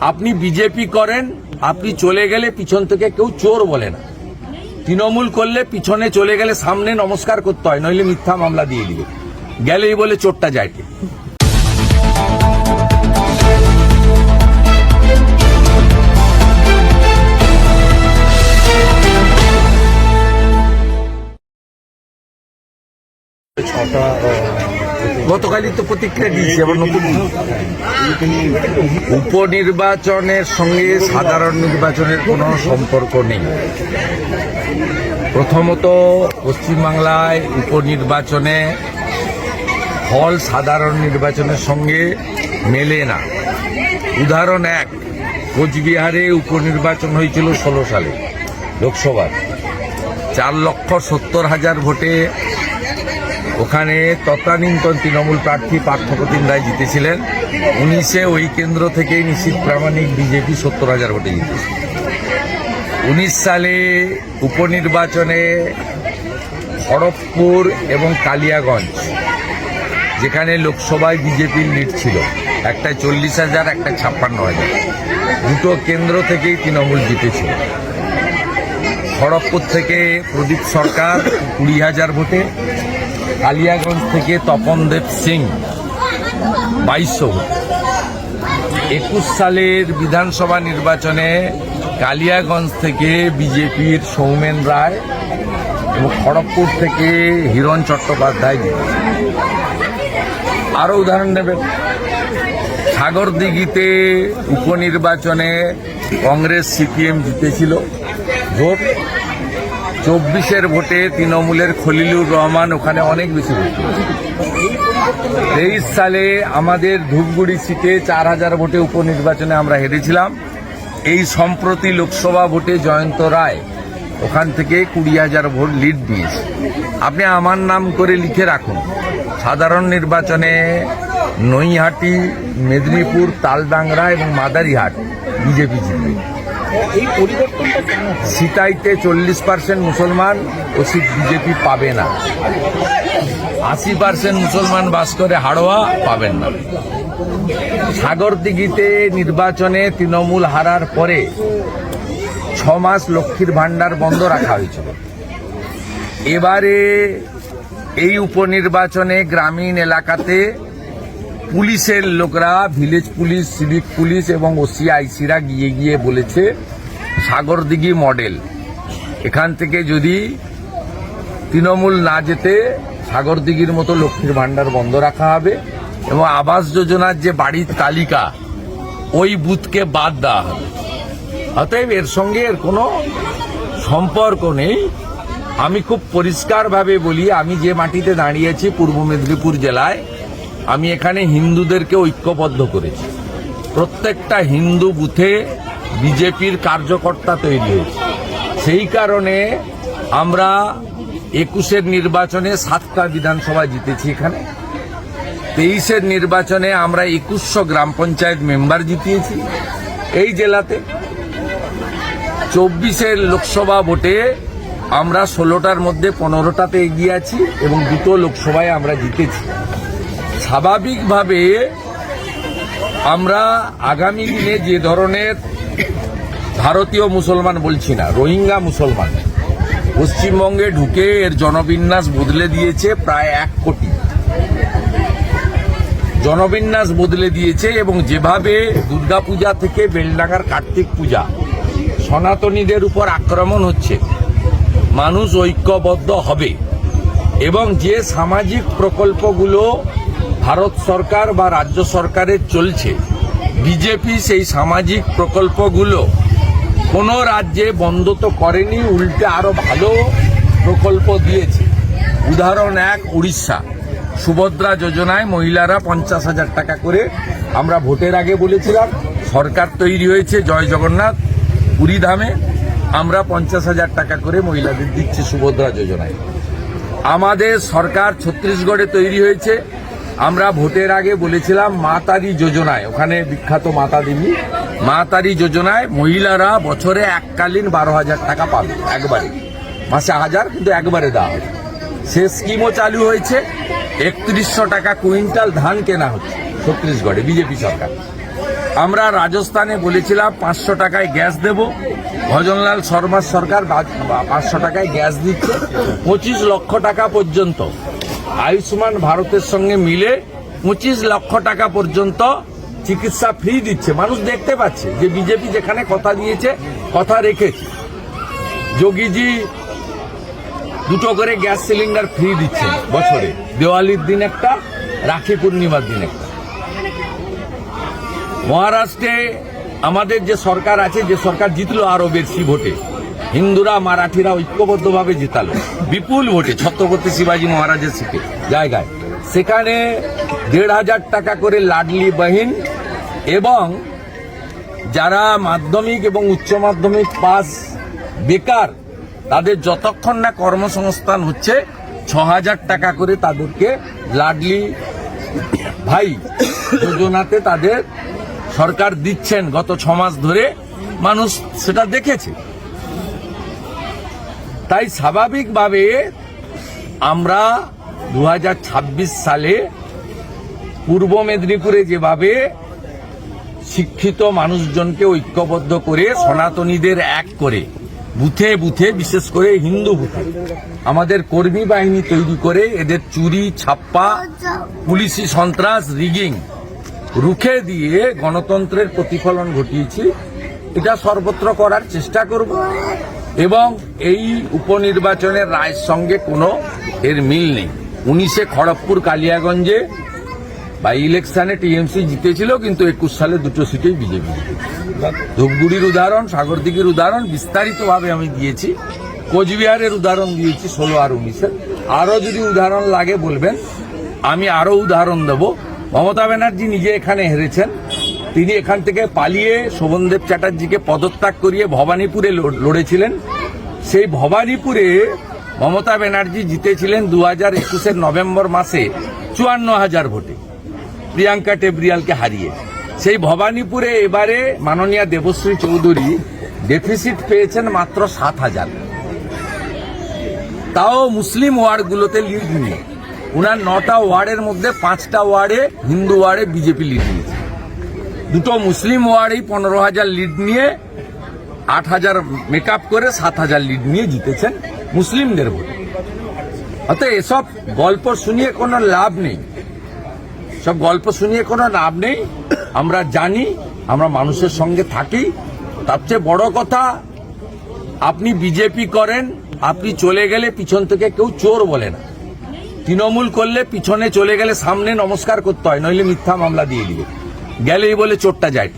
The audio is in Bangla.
আপনি বিজেপি করেন, আপনি চলে গেলে পিছন থেকে কেউ চোর বলে না। তৃণমূল করলে পিছনে চলে গেলে সামনে নমস্কার করতে হয়, নইলে মিথ্যা মামলা দিয়ে দিবে। গেলেই বলে চোরটা যায় ছটা গতকালই তো প্রতিক্রিয়া দিয়েছি আবার নতুন উপনির্বাচনের সঙ্গে সাধারণ নির্বাচনের কোনো সম্পর্ক নেই। প্রথমত পশ্চিমবাংলায় উপনির্বাচনে ফল সাধারণ নির্বাচনের সঙ্গে মেলে না। উদাহরণ এক কোচবিহারে উপনির্বাচন হয়েছিল ষোলো সালে লোকসভার। চার লক্ষ সত্তর হাজার ভোটে ওখানে তৎকালীনতন তৃণমূল প্রার্থী পার্থপ্রতিম রায় জিতেছিলেন। উনিশে ওই কেন্দ্র থেকেই নিশ্চিত প্রামাণিক বিজেপি সত্তর হাজার ভোটে জিতেছে। উনিশ সালে উপনির্বাচনে খড়গপুর এবং কালিয়াগঞ্জ, যেখানে লোকসভায় বিজেপির লিড ছিল একটা চল্লিশ হাজার, একটা ছাপ্পান্ন হাজার। দুটো কেন্দ্র থেকেই তৃণমূল জিতেছিল। খড়গপুর থেকে প্রদীপ সরকার কুড়ি হাজার ভোটে কালিয়াগঞ্জ থেকে তপনদেব সিং বাইশশো একুশ সালের বিধানসভা নির্বাচনে কালিয়াগঞ্জ থেকে বিজেপির সৌমেন রায় এবং খড়গপুর থেকে হিরণ চট্টোপাধ্যায় আরও উদাহরণ নেবেন। সাগরদিঘিতে উপনির্বাচনে কংগ্রেস সিপিএম জিতেছিল। ভোট চব্বিশের ভোটে তৃণমূলের খলিলুর রহমান ওখানে অনেক বেশি ভোট তেইশ সালে আমাদের ধূপগুড়ি সিটে চার হাজার ভোটে উপনির্বাচনে আমরা হেরেছিলাম। এই সম্প্রতি লোকসভা ভোটে জয়ন্ত রায় ওখান থেকে কুড়ি হাজার ভোট লিড দিয়েছে। আপনি আমার নাম করে লিখে রাখুন। সাধারণ নির্বাচনে নৈহাটি, মেদিনীপুর, তালডাংরা এবং মাদারিহাট বিজেপি জিতবে। সিতাইতে চল্লিশ পার্সেন্ট মুসলমান ও বিজেপি পাবে না। আশি পার্সেন্ট মুসলমান বাস করে হাড়োয়া পাবেন না। সাগরদিঘিতে নির্বাচনে তৃণমূল হারার পরে ছ মাস লক্ষ্মীর ভাণ্ডার বন্ধ রাখা হয়েছিল। এবারে এই উপনির্বাচনে গ্রামীণ এলাকাতে পুলিশের লোকরা, ভিলেজ পুলিশ, সিভিক পুলিশ এবং ওসিআইসিরা গিয়ে গিয়ে বলেছে সাগরদিঘি মডেল। এখান থেকে যদি তৃণমূল না যেতে সাগরদিঘির মতো লক্ষ্মীর ভাণ্ডার বন্ধ রাখা হবে এবং আবাস যোজনার যে বাড়ির তালিকা, ওই বুথকে বাদ দেওয়া হবে। অতএব এর সঙ্গে এর কোনো সম্পর্ক নেই। আমি খুব পরিষ্কারভাবে বলি, আমি যে মাটিতে দাঁড়িয়েছি পূর্ব মেদিনীপুর জেলায়, আমি এখানে হিন্দুদেরকে ঐক্যবদ্ধ করেছি। প্রত্যেকটা হিন্দু বুথে বিজেপির কার্যকর্তা তৈরি হয়েছে। সেই কারণে আমরা একুশের নির্বাচনে সাতটা বিধানসভা জিতেছি এখানে। তেইশের নির্বাচনে আমরা একুশশো গ্রাম পঞ্চায়েত মেম্বার জিতিয়েছি এই জেলাতে। চব্বিশের লোকসভা ভোটে আমরা ষোলোটার মধ্যে পনেরোটাতে এগিয়ে আছি এবং দুটো লোকসভায় আমরা জিতেছি। স্বাভাবিকভাবে আমরা আগামী দিনে যে ধরনের ভারতীয় মুসলমান বলছি না, রোহিঙ্গা মুসলমান। পশ্চিমবঙ্গে ঢুকে এর জনবিন্যাস বদলে দিয়েছে প্রায় এক কোটি। জনবিন্যাস বদলে দিয়েছে এবং যেভাবে দুর্গাপূজা থেকে বেলডাঙ্গার কার্তিক পূজা, সনাতনীদের উপর আক্রমণ হচ্ছে, মানুষ ঐক্যবদ্ধ হবে এবং যে সামাজিক প্রকল্পগুলো ভারত সরকার বা রাজ্য সরকারের চলছে বিজেপি সেই সামাজিক প্রকল্পগুলো কোনো রাজ্যে বন্ধ তো করেনি, উল্টে আরও ভালো প্রকল্প দিয়েছে। উদাহরণ এক, উড়িষ্যা। সুভদ্রা যোজনায় মহিলারা পঞ্চাশ হাজার টাকা করে, আমরা ভোটের আগে বলেছিলাম, সরকার তৈরি হয়েছে জয় জগন্নাথ, পুরী ধামে, আমরা পঞ্চাশ হাজার টাকা করে মহিলাদের দিচ্ছি সুভদ্রা যোজনায়। আমাদের সরকার ছত্তিশগড়ে তৈরি হয়েছে আমরা ভোটের আগে বলেছিলাম মাতারি যোজনায়, ওখানে বিখ্যাত মাতা দেবী মাতারি যোজনায় মহিলারা বছরে এককালীন বারো হাজার টাকা পাবে, একবারে। মাসে হাজার, কিন্তু একবারে দেওয়া হবে সে স্কিমও চালু হয়েছে, একত্রিশশো টাকা কুইন্টাল ধান কেনা হচ্ছে, ছত্তিশগড়ে, বিজেপি সরকার। আমরা রাজস্থানে বলেছিলাম পাঁচশো টাকায় গ্যাস দেব, ভজনলাল শর্মার সরকার পাঁচশো টাকায় গ্যাস দিচ্ছে, পঁচিশ লক্ষ টাকা পর্যন্ত। আয়ুষ্মান ভারতের সঙ্গে মিলে পঁচিশ লক্ষ টাকা পর্যন্ত চিকিৎসা ফ্রি দিচ্ছে। মানুষ দেখতে পাচ্ছে যে বিজেপি যেখানে কথা দিয়েছে, কথা রেখেছে। যোগীজি দুটো করে গ্যাস সিলিন্ডার ফ্রি দিচ্ছে বছরে। দেওয়ালির দিন একটা, রাখি পূর্ণিমার দিন একটা। মহারাষ্ট্রে আমাদের যে সরকার আছে, যে সরকার জিতলো আরও বেশি ভোটে। হিন্দুরা, মারাঠিরা ঐক্যবদ্ধভাবে জিতালো। বিপুল ভোটে ছত্রপতি শিবাজী মহারাজের সিটে, জায়গায়। সেখানে দেড় হাজার টাকা করে লাডলি বাহিন এবং যারা মাধ্যমিক এবং উচ্চ মাধ্যমিক পাস বেকার, তাদের যতক্ষণ না কর্মসংস্থান হচ্ছে, ছ হাজার টাকা করে তাদেরকে লাডলি ভাই যোজনাতে তাদের সরকার দিচ্ছেন। গত ছ মাস ধরে মানুষ সেটা দেখেছে। তাই স্বাভাবিকভাবে আমরা দু হাজার ছাব্বিশ সালে পূর্ব মেদিনীপুরে যেভাবে শিক্ষিত মানুষজনকে ঐক্যবদ্ধ করে সনাতনীদের এক করে, বুথে বুথে, বিশেষ করে হিন্দু বুথে, আমাদের কর্মী বাহিনী তৈরি করে এদের চুরি, ছাপ্পা, পুলিশি সন্ত্রাস, রিগিং, রুখে দিয়ে গণতন্ত্রের প্রতিফলন ঘটিয়েছি। এটা সর্বত্র করার চেষ্টা করব। এবং এই উপনির্বাচনের রায়ের সঙ্গে কোনো এর মিল নেই। উনিশে খড়গপুর কালিয়াগঞ্জে বা ইলেকশনে টিএমসি জিতেছিল, কিন্তু একুশ সালে দুটো সিটেই বিজেপি ধূপগুড়ির উদাহরণ, সাগরদিঘির উদাহরণ, বিস্তারিতভাবে আমি দিয়েছি। কোচবিহারের উদাহরণ দিয়েছি ষোলো আর উনিশের আরও যদি উদাহরণ লাগে বলবেন, আমি আরও উদাহরণ দেব। মমতা ব্যানার্জি নিজে এখানে হেরেছেন। তিনি এখান থেকে পালিয়ে শোভনদেব চ্যাটার্জিকে পদত্যাগ করিয়ে ভবানীপুরে লড়- লড়েছিলেন। সেই ভবানীপুরে মমতা ব্যানার্জি জিতেছিলেন দু হাজার একুশের নভেম্বর মাসে চুয়ান্ন হাজার ভোটে। প্রিয়াঙ্কা টেবরিয়ালকে হারিয়ে। সেই ভবানীপুরে এবারে মাননীয়া দেবশ্রী চৌধুরী ডেফিসিট পেয়েছেন মাত্র সাত হাজার। তাও মুসলিম ওয়ার্ডগুলোতে লিড নিয়ে। উনার নটা ওয়ার্ডের মধ্যে পাঁচটা ওয়ার্ডে হিন্দু ওয়ার্ডে বিজেপি লিড নিয়েছে। দুটো মুসলিম ওয়ার্ডেই পনেরো হাজার লিড নিয়ে আট হাজার মেকআপ করে সাত হাজার লিড নিয়ে জিতেছেন মুসলিমদের ভোটে। অতএব এসব গল্প শুনিয়ে কোনো লাভ নেই। সব গল্প শুনিয়ে কোনো লাভ নেই। আমরা জানি, আমরা মানুষের সঙ্গে থাকি। তার চেয়ে বড় কথা, আপনি বিজেপি করেন, আপনি চলে গেলে পিছন থেকে কেউ চোর বলে না। তৃণমূল করলে পিছনে চলে গেলে সামনে নমস্কার করতে হয়, নইলে মিথ্যা মামলা দিয়ে দিবে। গেলেই বলে চোরটা যায়